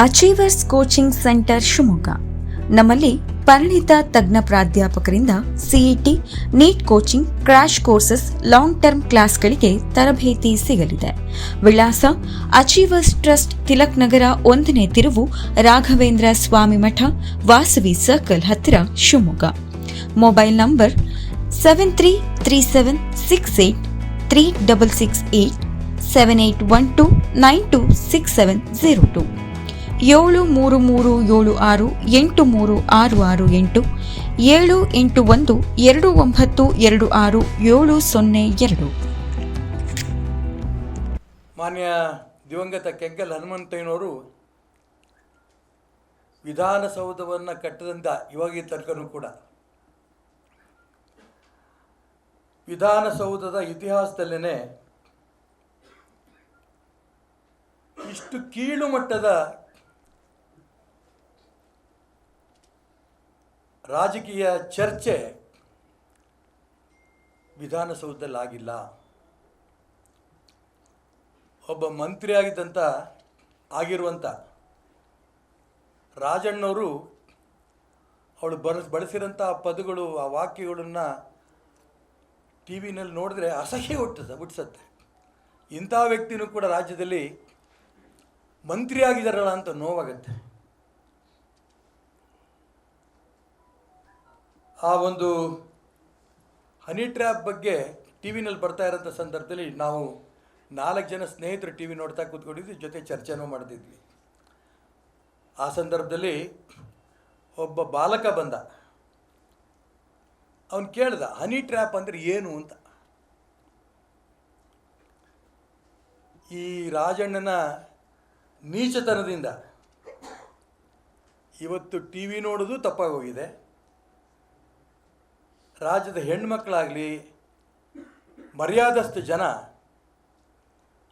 Achievers coaching centre Shivamogga. ನಮ್ಮಲ್ಲಿ ಪರಿಣಿತ ತಜ್ಞ ಪ್ರಾಧ್ಯಾಪಕರಿಂದ CET NEET coaching crash courses long term ಕ್ಲಾಸ್ಗಳಿಗೆ ತರಬೇತಿ ಸಿಗಲಿದೆ. ವಿಳಾಸ ಅಚೀವರ್ಸ್ ಟ್ರಸ್ಟ್ ತಿಲಕ್ ನಗರ ಒಂದನೇ ತಿರುವು ರಾಘವೇಂದ್ರ ಸ್ವಾಮಿ ಮಠ, ವಾಸವಿ ಸರ್ಕಲ್ ಹತ್ತಿರ Shivamogga. Mobile number seven three three seven six eight three double six eight seven eight one two nine two six seven zero two ಏಳು ಮೂರು ಮೂರು ಏಳು ಆರು ಎಂಟು ಮೂರು ಆರು ಆರು ಎಂಟು, ಏಳು ಎಂಟು ಒಂದು ಎರಡು ಒಂಬತ್ತು ಎರಡು ಆರು ಏಳು ಸೊನ್ನೆ ಎರಡು. ಮಾನ್ಯ ದಿವಂಗತ ಕೆಂಗಲ್ ಹನುಮಂತಯ್ಯನವರು ವಿಧಾನಸೌಧವನ್ನು ಕಟ್ಟದಂತ ಇವಾಗ ತನಕನೂ ಕೂಡ. ವಿಧಾನಸೌಧದ ಇತಿಹಾಸದಲ್ಲೇ ಇಷ್ಟು ಕೀಳು ಮಟ್ಟದ ರಾಜಕೀಯ ಚರ್ಚೆ ವಿಧಾನಸೌಧದಲ್ಲಿ ಆಗಿಲ್ಲ ಒಬ್ಬ ಮಂತ್ರಿ ಆಗಿದ್ದಂಥ ಆಗಿರುವಂಥ ರಾಜಣ್ಣವರು ಅವಳು ಬಳಸ್ ಬಳಸಿರೋಂಥ ಪದಗಳು, ಆ ವಾಕ್ಯಗಳನ್ನು ಟಿ ವಿನಲ್ಲಿ ನೋಡಿದ್ರೆ ಅಸಹ್ಯ ಹುಟ್ಟದ ಹುಟ್ಟಿಸತ್ತೆ ಇಂಥ ವ್ಯಕ್ತಿನೂ ಕೂಡ ರಾಜ್ಯದಲ್ಲಿ ಮಂತ್ರಿ ಆಗಿದ್ದಾರಲ್ಲ ಅಂತ ನೋವಾಗತ್ತೆ. ಆ ಒಂದು ಹನಿ ಟ್ರ್ಯಾಪ್ ಬಗ್ಗೆ ಟಿ ವಿನಲ್ಲಿ ಬರ್ತಾ ಇರೋಂಥ ಸಂದರ್ಭದಲ್ಲಿ ನಾವು ನಾಲ್ಕು ಜನ ಸ್ನೇಹಿತರು ಟಿ ವಿ ನೋಡ್ತಾ ಕೂತ್ಕೊಂಡಿದ್ವಿ, ಜೊತೆ ಚರ್ಚೆನೂ ಮಾಡ್ತಿದ್ವಿ. ಆ ಸಂದರ್ಭದಲ್ಲಿ ಒಬ್ಬ ಬಾಲಕ ಬಂದ. ಅವನು ಕೇಳ್ದ, ಹನಿ ಟ್ರ್ಯಾಪ್ ಅಂದರೆ ಏನು ಅಂತ. ಈ ರಾಜಣ್ಣನ ನೀಚತನದಿಂದ ಇವತ್ತು ಟಿ ವಿ ನೋಡೋದು ತಪ್ಪಾಗಿ ಹೋಗಿದೆ ರಾಜ್ಯದ ಹೆಣ್ಮಕ್ಕಳಾಗಲಿ ಮರ್ಯಾದಷ್ಟು ಜನ,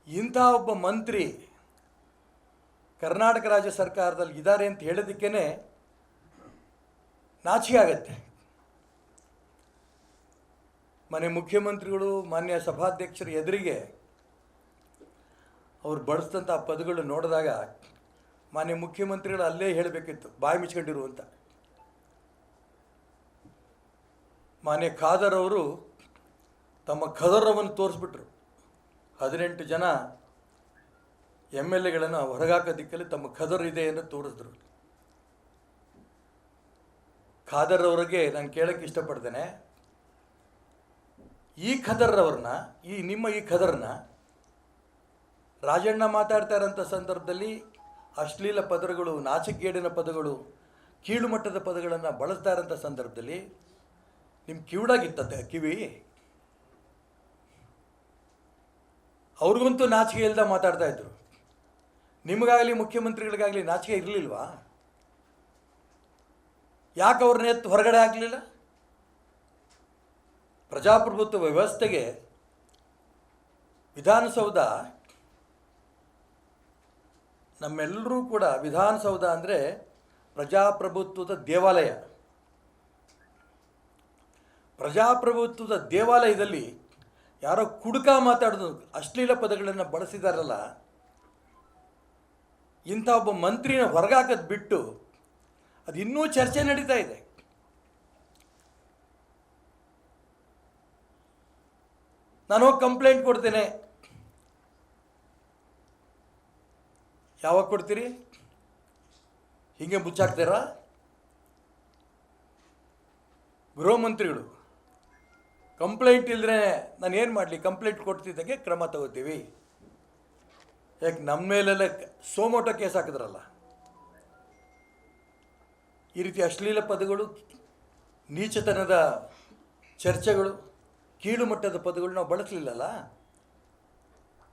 ಇಂಥ ಒಬ್ಬ ಮಂತ್ರಿ ಕರ್ನಾಟಕ ರಾಜ್ಯ ಸರ್ಕಾರದಲ್ಲಿ ಇದ್ದಾರೆ ಅಂತ ಹೇಳೋದಕ್ಕೇ ನಾಚಿಕೆ ಆಗತ್ತೆ. ಮನೆ ಮುಖ್ಯಮಂತ್ರಿಗಳು, ಮಾನ್ಯ ಸಭಾಧ್ಯಕ್ಷರ ಎದುರಿಗೆ ಅವ್ರು ಬಳಸಿದಂಥ ಪದಗಳು ನೋಡಿದಾಗ ಮಾನ್ಯ ಮುಖ್ಯಮಂತ್ರಿಗಳು ಅಲ್ಲೇ ಹೇಳಬೇಕಿತ್ತು, ಬಾಯಿ ಮಿಚ್ಕೊಂಡಿರುವಂಥ ಮಾನ್ಯ ಖಾದರ್ ಅವರು ತಮ್ಮ ಖದರವನ್ನು ತೋರಿಸ್ಬಿಟ್ರು. ಹದಿನೆಂಟು ಜನ ಎಂ ಎಲ್ ಎಗಳನ್ನು ಹೊರಗಾಕೋದಿಕ್ಕಲ್ಲಿ ತಮ್ಮ ಖದರ್ ಇದೆ ಎಂದು ತೋರಿಸಿದ್ರು. ಖಾದರ್ ಅವರಿಗೆ ನಾನು ಕೇಳೋಕ್ಕೆ ಇಷ್ಟಪಡ್ತೇನೆ. ಈ ಖದರ್ ಅವ್ರನ್ನ ಈ ನಿಮ್ಮ ಈ ಖದರ್ನ ರಾಜಣ್ಣ ಮಾತಾಡ್ತಾ ಇರೋಂಥ ಸಂದರ್ಭದಲ್ಲಿ ಅಶ್ಲೀಲ ಪದಗಳು ನಾಚಿಕೇಡಿನ ಪದಗಳು, ಕೀಳುಮಟ್ಟದ ಪದಗಳನ್ನು ಬಳಸ್ತಾ ಇರೋಂಥ ಸಂದರ್ಭದಲ್ಲಿ ನಿಮ್ಮ ಕಿವಿಡಾಗಿತ್ತಂತೆ ಕಿವಿ. ಅವ್ರಿಗಂತೂ ನಾಚಿಕೆ ಇಲ್ದ ಮಾತಾಡ್ತಾ ಇದ್ರು. ನಿಮಗಾಗಲಿ, ಮುಖ್ಯಮಂತ್ರಿಗಳಿಗಾಗಲಿ ನಾಚಿಕೆ ಇರಲಿಲ್ವಾ? ಯಾಕೆ ಅವ್ರನ್ನ ಎತ್ತು ಹೊರಗಡೆ ಆಗಲಿಲ್ಲ ಪ್ರಜಾಪ್ರಭುತ್ವ ವ್ಯವಸ್ಥೆಗೆ ವಿಧಾನಸೌಧ ನಮ್ಮೆಲ್ಲರೂ ಕೂಡ ವಿಧಾನಸೌಧ ಅಂದರೆ ಪ್ರಜಾಪ್ರಭುತ್ವದ ದೇವಾಲಯ. ಪ್ರಜಾಪ್ರಭುತ್ವದ ದೇವಾಲಯದಲ್ಲಿ ಯಾರೋ ಕುಡುಕ ಮಾತಾಡೋದು ಅಶ್ಲೀಲ ಪದಗಳನ್ನು ಬಳಸಿದಾರಲ್ಲ, ಇಂಥ ಒಬ್ಬ ಮಂತ್ರಿನ ಹೊರಗಾಕದ್ ಬಿಟ್ಟು ಅದು ಇನ್ನೂ ಚರ್ಚೆ ನಡೀತಾ ಇದೆ. ನಾನು ಕಂಪ್ಲೇಂಟ್ ಕೊಡ್ತೇನೆ. ಯಾವಾಗ ಕೊಡ್ತೀರಿ? ಹೀಗೆ ಮುಚ್ಚಾಕ್ತೀರಾ? ಗೃಹ ಮಂತ್ರಿಗಳು. ಕಂಪ್ಲೇಂಟ್ ಇಲ್ಲದ್ರೆ ನಾನು ಏನು ಮಾಡಲಿ? ಕಂಪ್ಲೇಂಟ್ ಕೊಡ್ತಿದ್ದಂಗೆ ಕ್ರಮ ತಗೋತೀವಿ. ಯಾಕೆ ನಮ್ಮ ಮೇಲೆಲ್ಲ ಸೋಮೋಟೋ ಕೇಸ್ ಹಾಕಿದ್ರಲ್ಲ? ಈ ರೀತಿ ಅಶ್ಲೀಲ ಪದಗಳು, ನೀಚತನದ ಚರ್ಚೆಗಳು, ಕೀಳು ಮಟ್ಟದ ಪದಗಳು ನಾವು ಬಳಸಲಿಲ್ಲಲ್ಲ?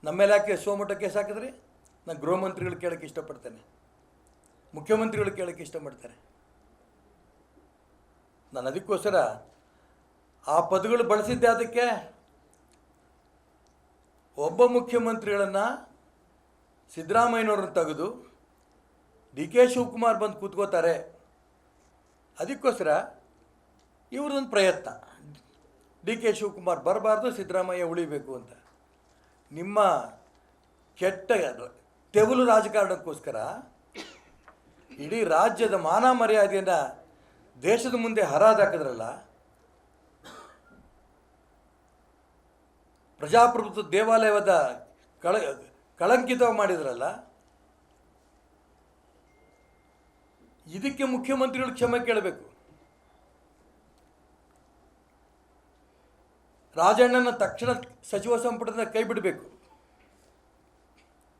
ನಮ್ಮ ಮೇಲೆ ಯಾಕೆ ಸೋಮೋಟೋ ಕೇಸ್ ಹಾಕಿದ್ರಿ? ನಾನು ಗೃಹ ಮಂತ್ರಿಗಳು ಕೇಳೋಕ್ಕೆ ಇಷ್ಟಪಡ್ತೇನೆ. ಮುಖ್ಯಮಂತ್ರಿಗಳು ಕೇಳೋಕ್ಕೆ ಇಷ್ಟಪಡ್ತಾರೆ. ನಾನು ಅದಕ್ಕೋಸ್ಕರ ಆ ಪದಗಳು ಬಳಸಿದ್ದೆ ಅದಕ್ಕೆ? ಒಬ್ಬ ಮುಖ್ಯಮಂತ್ರಿಗಳನ್ನು ಸಿದ್ದರಾಮಯ್ಯನವ್ರನ್ನ ತೆಗೆದು ಡಿ ಕೆ ಶಿವಕುಮಾರ್ ಬಂದು ಕೂತ್ಕೋತಾರೆ. ಅದಕ್ಕೋಸ್ಕರ ಇವ್ರದೊಂದು ಪ್ರಯತ್ನ. ಡಿ ಕೆ ಶಿವಕುಮಾರ್ ಬರಬಾರ್ದು, ಸಿದ್ದರಾಮಯ್ಯ ಉಳಿಬೇಕು ಅಂತ. ನಿಮ್ಮ ಕೆಟ್ಟ ತೆವಲು ರಾಜಕಾರಣಕ್ಕೋಸ್ಕರ ಇಡೀ ರಾಜ್ಯದ ಮಾನ ಮರ್ಯಾದೆಯನ್ನು ದೇಶದ ಮುಂದೆ ಹರಾದಾಕಿದ್ರಲ್ಲ ಪ್ರಜಾಪ್ರಭುತ್ವ ದೇವಾಲಯದ ಕಳ ಕಳಂಕಿತ ಮಾಡಿದ್ರಲ್ಲ, ಇದಕ್ಕೆ ಮುಖ್ಯಮಂತ್ರಿಗಳು ಕ್ಷಮೆ ಕೇಳಬೇಕು. ರಾಜಣ್ಣನ ತಕ್ಷಣ ಸಚಿವ ಸಂಪುಟದಿಂದ ಕೈ ಬಿಡಬೇಕು.